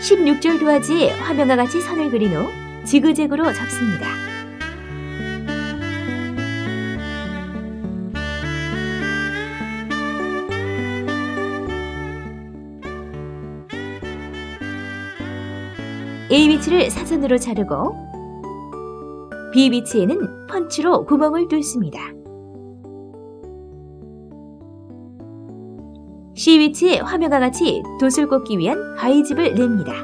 16줄 도화지에 화면과 같이 선을 그린 후 지그재그로 접습니다. A 위치를 사선으로 자르고 B 위치에는 펀치로 구멍을 뚫습니다. C 위치에 화면과 같이 돛을 꽂기 위한 가위집을 냅니다.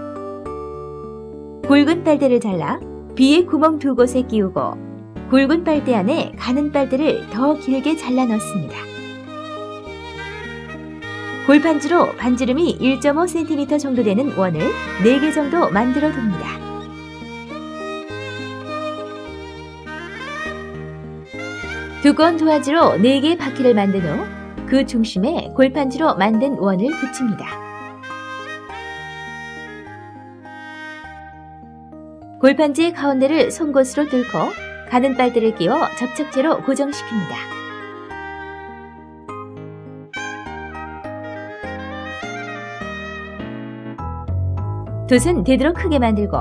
굵은 빨대를 잘라 B의 구멍 두 곳에 끼우고 굵은 빨대 안에 가는 빨대를 더 길게 잘라 넣습니다. 골판지로 반지름이 1.5cm 정도 되는 원을 4개 정도 만들어 둡니다. 두꺼운 도화지로 4개의 바퀴를 만든 후 그 중심에 골판지로 만든 원을 붙입니다. 골판지의 가운데를 송곳으로 뚫고 가는 빨대를 끼워 접착제로 고정시킵니다. 돛은 되도록 크게 만들고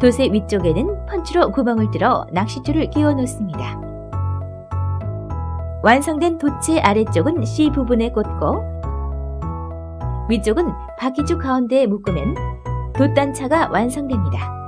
돛의 위쪽에는 펀치로 구멍을 뚫어 낚싯줄을 끼워 놓습니다. 완성된 돛의 아래쪽은 C 부분에 꽂고 위쪽은 바퀴줄 가운데에 묶으면 돛단차가 완성됩니다.